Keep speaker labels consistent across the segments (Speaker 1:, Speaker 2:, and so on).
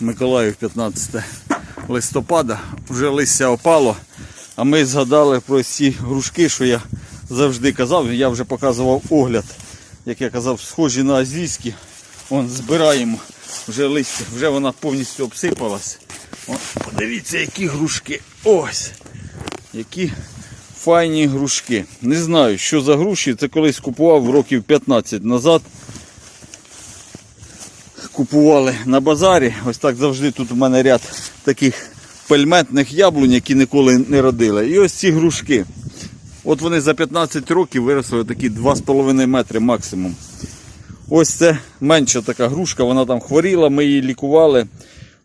Speaker 1: Миколаїв 15 листопада. Вже листя опало. А ми згадали про ці грушки, що я завжди казав. Я вже показував огляд, як я казав, схожі на азійські. Вон збираємо вже листя, вже вона повністю обсипалась. О, подивіться, які грушки. Ось. Які файні грушки. Не знаю, що за груші. Це колись купував років 15 назад. Купували на базарі. Ось так завжди тут у мене ряд таких пельметних яблунь, які ніколи не родили. І ось ці грушки. От вони за 15 років виросли такі 2,5 метри максимум. Ось це менша така грушка, вона там хворіла, ми її лікували.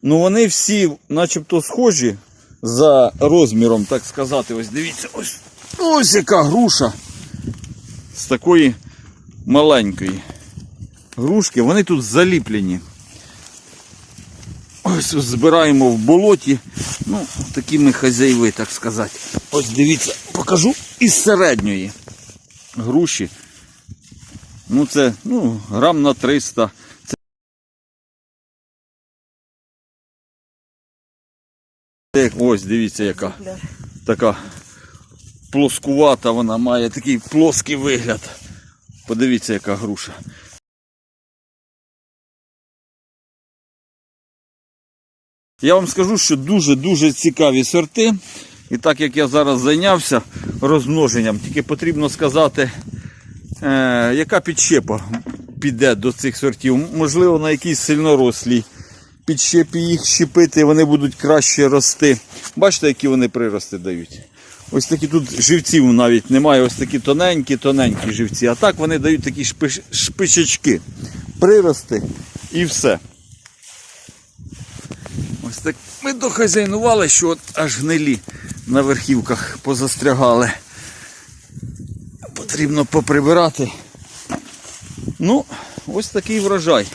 Speaker 1: Ну вони всі начебто схожі за розміром, так сказати. Ось дивіться, ось, ось яка груша з такої маленької грушки. Вони тут заліплені. Ось збираємо в болоті. Ну, такі ми хазяїви, так сказати. Ось дивіться, покажу із середньої груші. Ну це ну, грам на 300. Це, ось дивіться яка. Така плоскувата вона має такий плоский вигляд. Подивіться, яка груша. Я вам скажу, що дуже-дуже цікаві сорти. І так як я зараз зайнявся розмноженням, тільки потрібно сказати, е, яка підщепа піде до цих сортів. Можливо, на якійсь сильнорослій підщепі їх щепити, вони будуть краще рости. Бачите, які вони прирости дають. Ось такі тут живців навіть немає, ось такі тоненькі, тоненькі живці. А так вони дають такі шпиш, шпичачки, прирости і все. Ось так ми дохазяйнували, що от аж гнилі на верхівках позастрягали. Потрібно поприбирати. Ну, ось такий врожай.